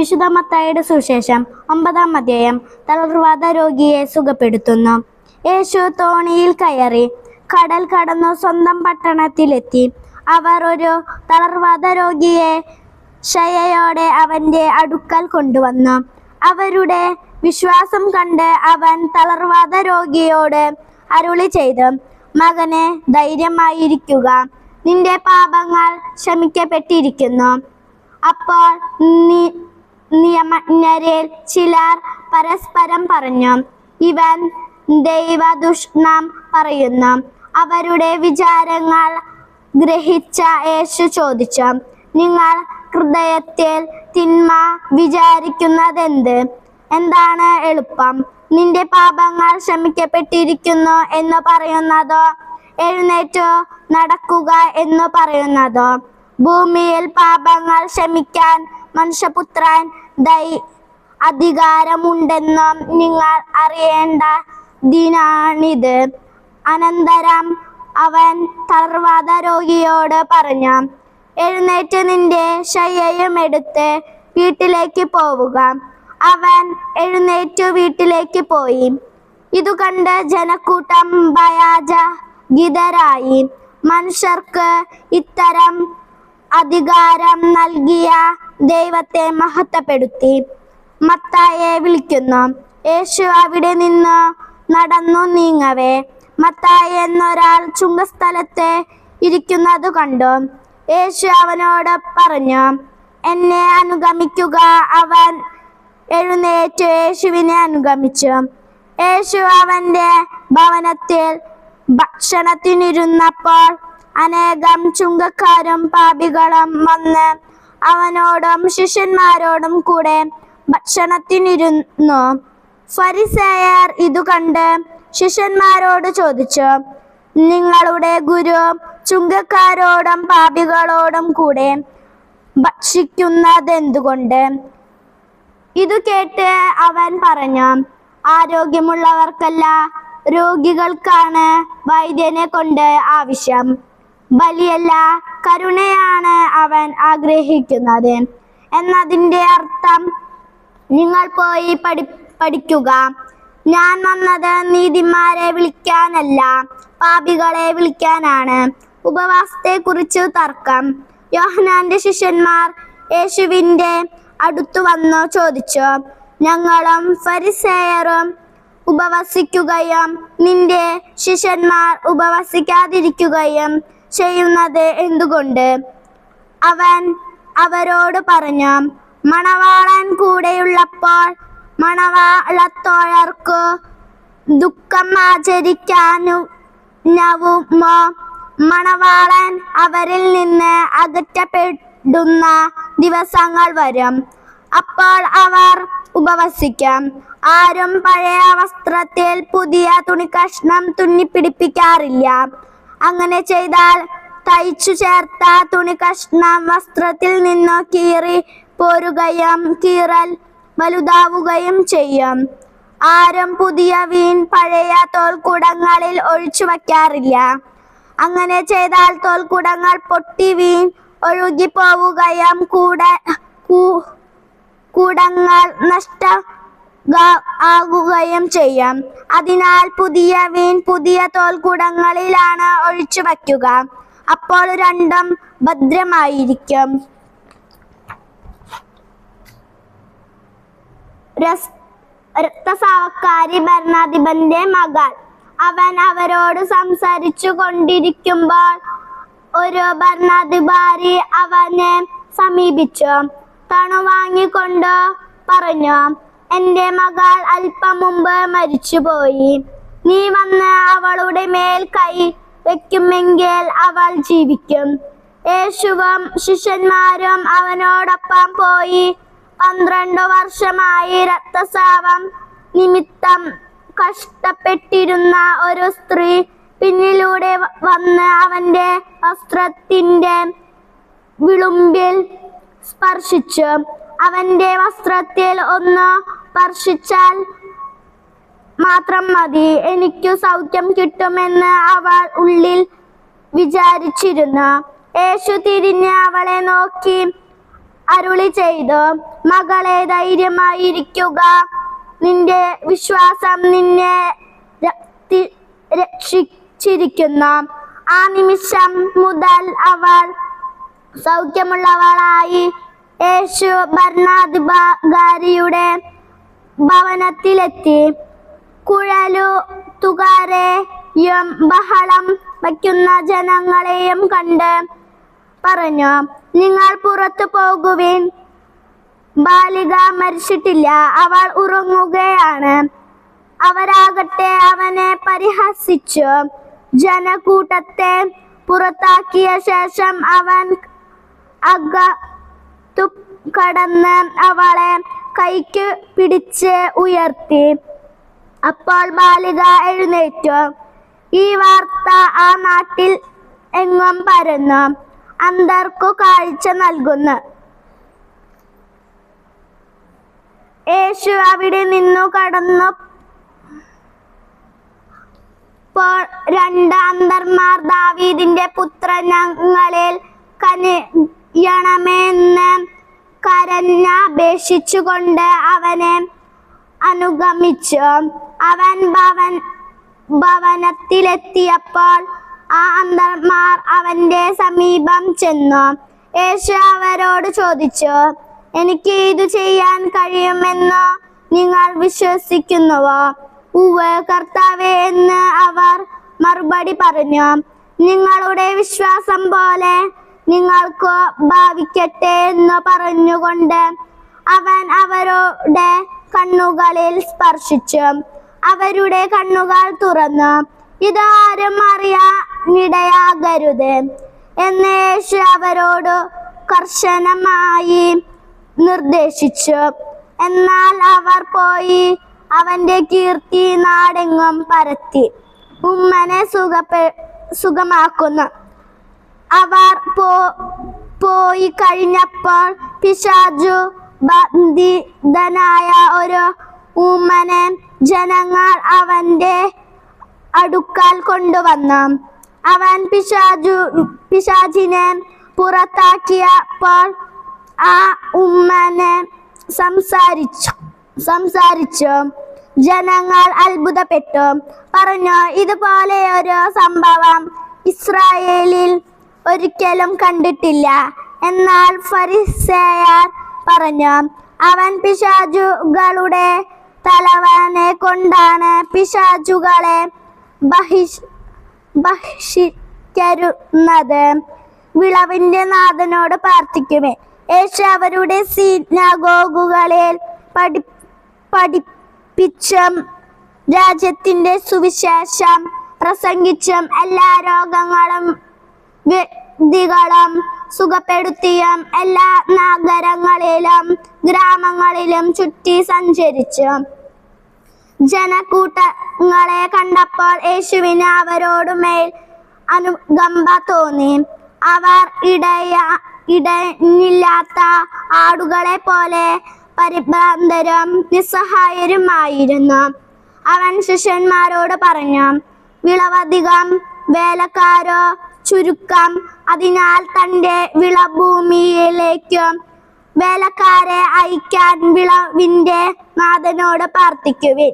വിശുദ്ധ മത്തായുടെ സുശേഷം ഒമ്പതാം അധ്യായം. തളർവാദ രോഗിയെ സുഖപ്പെടുത്തുന്നു. യേശു തോണിയിൽ കയറി കടൽ കടന്നു സ്വന്തം പട്ടണത്തിലെത്തി. അവർ ഒരു തളർവാദ രോഗിയെ ക്ഷയയോടെ അവന്റെ അടുക്കൽ കൊണ്ടുവന്നു. അവരുടെ വിശ്വാസം കണ്ട് അവൻ തളർവാദ രോഗിയോട് അരുളി ചെയ്തു മകനെ ധൈര്യമായിരിക്കുക. നിന്റെ പാപങ്ങൾ ക്ഷമിക്കപ്പെട്ടിരിക്കുന്നു. അപ്പോൾ നി- നിയമജ്ഞരിൽ ചിലർ പരസ്പരം പറഞ്ഞു ഇവൻ ദൈവദുഷ്ണം പറയുന്നു. അവരുടെ വിചാരങ്ങൾ ഗ്രഹിച്ച യേശു ചോദിച്ചു നിങ്ങൾ ഹൃദയത്തിൽ തിന്മ വിചാരിക്കുന്നതെന്ത്? എന്താണ് എളുപ്പം? നിന്റെ പാപങ്ങൾ ക്ഷമിക്കപ്പെട്ടിരിക്കുന്നു എന്ന് പറയുന്നതോ? എഴുന്നേറ്റു നടക്കുക എന്ന് പറയുന്നതോ? ഭൂമിയിൽ പാപങ്ങൾ ക്ഷമിക്കാൻ മനുഷ്യപുത്രൻ അധികാരമുണ്ടെന്നും നിങ്ങൾ അറിയേണ്ടതിനാണിത് അനന്തരം അവൻ തളർവാദ രോഗിയോട് പറഞ്ഞു എഴുന്നേറ്റ് നിന്റെ ശയ്യയും എടുത്ത് വീട്ടിലേക്ക് പോവുക. അവൻ എഴുന്നേറ്റു വീട്ടിലേക്ക് പോയി. ഇതു കണ്ട് ജനക്കൂട്ടം ഭയാജഗിതരായി മനുഷ്യർക്ക് ഇത്തരം അധികാരം നൽകിയ ദൈവത്തെ മഹത്വപ്പെടുത്തി. മത്തായെ വിളിക്കുന്നു. യേശു അവിടെ നിന്ന് നടന്നു നീങ്ങവേ. മത്തായി എന്നൊരാൾ ചുങ്കസ്ഥലത്തെ ഇരിക്കുന്നത് കണ്ടു. യേശു അവനോട് പറഞ്ഞു എന്നെ അനുഗമിക്കുക. അവൻ എഴുന്നേറ്റ് യേശുവിനെ അനുഗമിച്ചു. യേശു അവന്റെ ഭവനത്തിൽ ഭക്ഷണത്തിനിരുന്നപ്പോൾ അനേകം ചുങ്കക്കാരും പാപികളും വന്ന് അവനോടും ശിഷ്യന്മാരോടും കൂടെ ഭക്ഷണത്തിനിരുന്നു. ഫരിസേയർ ഇതു കണ്ട് ശിഷ്യന്മാരോട് ചോദിച്ചു നിങ്ങളുടെ ഗുരു ചുങ്കക്കാരോടും പാപികളോടും കൂടെ ഭക്ഷിക്കുന്നതെന്തുകൊണ്ട്? ഇതു കേട്ട് അവൻ പറഞ്ഞു ആരോഗ്യമുള്ളവർക്കല്ല രോഗികൾക്കാണ് വൈദ്യനെ കൊണ്ട് ആവശ്യം. ബലിയല്ല കരുണയാണ് അവൻ ആഗ്രഹിക്കുന്നത്. എന്നതിന്റെ അർത്ഥം നിങ്ങൾ പോയി പഠി പഠിക്കുക. ഞാൻ വന്നത് നീതിമാരെ വിളിക്കാനല്ല പാപികളെ വിളിക്കാനാണ്. ഉപവാസത്തെക്കുറിച്ച് തർക്കം. യോഹനാന്റെ ശിഷ്യന്മാർ യേശുവിന്റെ അടുത്തു വന്നു ചോദിച്ചു ഞങ്ങളും ഫരിസേയറും ഉപവസിക്കുകയും നിന്റെ ശിഷ്യന്മാർ ഉപവസിക്കാതിരിക്കുകയും ചെയ്യുന്നത് എന്തുകൊണ്ട്? അവൻ അവരോട് പറഞ്ഞു മണവാളൻ കൂടെയുള്ളപ്പോൾ മണവാളത്തോഴർക്കു ദുഃഖം ആചരിക്കാനുമോ മണവാളൻ അവരിൽ നിന്ന് അകറ്റപ്പെടുന്ന ദിവസങ്ങൾ വരും. അപ്പോൾ അവർ ഉപവസിക്കും. ആരും പഴയ വസ്ത്രത്തിൽ പുതിയ തുണിക്കഷ്ണം തുന്നിപ്പിടിപ്പിക്കാറില്ല. അങ്ങനെ ചെയ്താൽ തയ്ച്ചു ചേർത്ത തുണി കഷ്ണം വസ്ത്രത്തിൽ നിന്നു കീറി പോരുകയും കീറൽ വലുതാവുകയും ചെയ്യും. ആരും പുതിയ വീൺ പഴയ തോൽക്കുടങ്ങളിൽ ഒഴിച്ചു വയ്ക്കാറില്ല. അങ്ങനെ ചെയ്താൽ തോൽക്കുടങ്ങൾ പൊട്ടി വീൺ ഒഴുകി പോവുകയും കൂടെ കൂടങ്ങൾ നഷ്ട ആകുകയും ചെയ്യും. അതിനാൽ പുതിയ വീൻ പുതിയ തോൽക്കുടങ്ങളിലാണ് ഒഴിച്ചു വയ്ക്കുക. അപ്പോൾ രണ്ടും ഭദ്രമായിരിക്കും. രക്തസാവക്കാരി ഭരണാധിപന്റെ മകൾ. അവൻ അവരോട് സംസാരിച്ചു കൊണ്ടിരിക്കുമ്പോൾ ഒരു ഭരണാധികാരി അവനെ സമീപിച്ചു. തണു വാങ്ങിക്കൊണ്ട് പറഞ്ഞു എന്റെ മകൾ അല്പം മുമ്പ് മരിച്ചുപോയി. നീ വന്ന് അവളുടെ മേൽ കൈ വെക്കുമെങ്കിൽ അവൾ ജീവിക്കും. യേശുവും ശിഷ്യന്മാരും അവനോടൊപ്പം പോയി പന്ത്രണ്ട് വർഷമായി രക്തസ്രാവം നിമിത്തം കഷ്ടപ്പെട്ടിരുന്ന ഒരു സ്ത്രീ പിന്നിലൂടെ വന്ന് അവന്റെ വസ്ത്രത്തിന്റെ വിളുമ്പിൽ സ്പർശിച്ചു. അവന്റെ വസ്ത്രത്തിൽ ഒന്ന് സ്പർശിച്ചാൽ മാത്രം മതി. എനിക്കു സൗഖ്യം കിട്ടുമെന്ന് അവൾ ഉള്ളിൽ വിചാരിച്ചിരുന്നു. യേശു തിരിഞ്ഞ് അവളെ നോക്കി അരുളി ചെയ്തു മകളെ ധൈര്യമായിരിക്കുക നിന്റെ വിശ്വാസം നിന്നെ രക്ഷിച്ചിരിക്കുന്നു. ആ നിമിഷം മുതൽ അവൾ സൗഖ്യമുള്ളവളായി. യേശു ഭരണാധികാരിയുടെ ഭവനത്തിലെത്തി. കുഴലു തുകാരെയും ബഹളം വയ്ക്കുന്ന ജനങ്ങളെയും കണ്ട് പറഞ്ഞു നിങ്ങൾ പുറത്തു പോകുവിൻ. ബാലിക മരിച്ചിട്ടില്ല. അവൾ ഉറങ്ങുകയാണ്. അവരാകട്ടെ അവനെ പരിഹസിച്ചു. ജനക്കൂട്ടത്തെ പുറത്താക്കിയ ശേഷം അവൻ അകത്തു കടന്ന് അവളെ കൈക്ക് പിടിച്ച് ഉയർത്തി. അപ്പോൾ ബാലിക എഴുന്നേറ്റു. ഈ വാർത്ത ആ നാട്ടിൽ എങ്ങും പരന്നു. അന്തർക്കു കാഴ്ച നൽകുന്നു. യേശു അവിടെ നിന്നു കടന്നു. രണ്ട് അന്തർമാർ ദാവീദിന്റെ പുത്രനങ്ങളിൽ കനിയണമെന്ന് കരഞ്ഞപേക്ഷിച്ചുകൊണ്ട് അവനെ അനുഗമിച്ചു. അവൻ ഭവൻ ഭവനത്തിലെത്തിയപ്പോൾ ആ അന്തർമാർ അവന്റെ സമീപം ചെന്നു. യേശു അവരോട് ചോദിച്ചു എനിക്ക് ഇത് ചെയ്യാൻ കഴിയുമെന്ന് നിങ്ങൾ വിശ്വസിക്കുന്നുവോ? ഉവ് കർത്താവേ എന്ന് അവർ മറുപടി പറഞ്ഞു. നിങ്ങളുടെ വിശ്വാസം പോലെ നിങ്ങൾക്ക് ഭാവിക്കട്ടെ എന്ന് പറഞ്ഞുകൊണ്ട് അവൻ അവരുടെ കണ്ണുകളിൽ സ്പർശിച്ചു. അവരുടെ കണ്ണുകൾ തുറന്നു. ഇതാരും അറിയാനിടയാകരുത് എന്ന് യേശു അവരോട് കർശനമായി നിർദ്ദേശിച്ചു. എന്നാൽ അവർ പോയി അവന്റെ കീർത്തി നാടെങ്ങും പരത്തി. ഉമ്മനെ സുഖപ്പെ സുഖമാക്കുന്നു. പോയി കഴിഞ്ഞപ്പോൾ പിശാജു ബന്ധിതനായ ഒരു ഉമ്മനെ ജനങ്ങൾ അവന്റെ അടുക്കൽ കൊണ്ടുവന്നു. അവൻ പിശാജു പിശാചിനെ പുറത്താക്കിയപ്പോൾ ആ ഉമ്മനെ സംസാരിച്ചു സംസാരിച്ചു. ജനങ്ങൾ അത്ഭുതപ്പെട്ടു. പറഞ്ഞു ഇതുപോലെ ഒരു സംഭവം ഇസ്രായേലിൽ ഒരിക്കലും കണ്ടിട്ടില്ല. എന്നാൽ ഫരിസേയർ പറഞ്ഞു അവൻ പിശാചുകളുടെ തലവനെ കൊണ്ടാണ് പിശാചുകളെ ബഹിഷ് ബഹിഷ്കരുന്നത് വിളവിന്റെ നാഥനോട് പ്രാർത്ഥിക്കുമേ. യേശു അവരുടെ സീനാഗോഗുകളിൽ പഠി പഠിപ്പിച്ചും രാജ്യത്തിന്റെ സുവിശേഷം പ്രസംഗിച്ചും എല്ലാ രോഗങ്ങളും വ്യക്തികളും സുഖപ്പെടുത്തിയും എല്ലാ നഗരങ്ങളിലും ഗ്രാമങ്ങളിലും ചുറ്റി സഞ്ചരിച്ചു. ജനക്കൂട്ടങ്ങളെ കണ്ടപ്പോൾ യേശുവിന് അവരോടുമേൽ അനുകമ്പ തോന്നി. അവർ ഇടയ ഇടഞ്ഞില്ലാത്ത ആടുകളെ പോലെ പരിഭ്രാന്തരും നിസ്സഹായരുമായിരുന്നു. അവൻ ശിഷ്യന്മാരോട് പറഞ്ഞു വിളവധികം വേലക്കാരോ ചുരുക്കം. അതിനാൽ തന്റെ വിളഭൂമിയിലേക്ക് വേലക്കാരെ അയക്കാൻ വിളവിന്റെ നാഥനോട് പ്രാർത്ഥിക്കുവിൻ.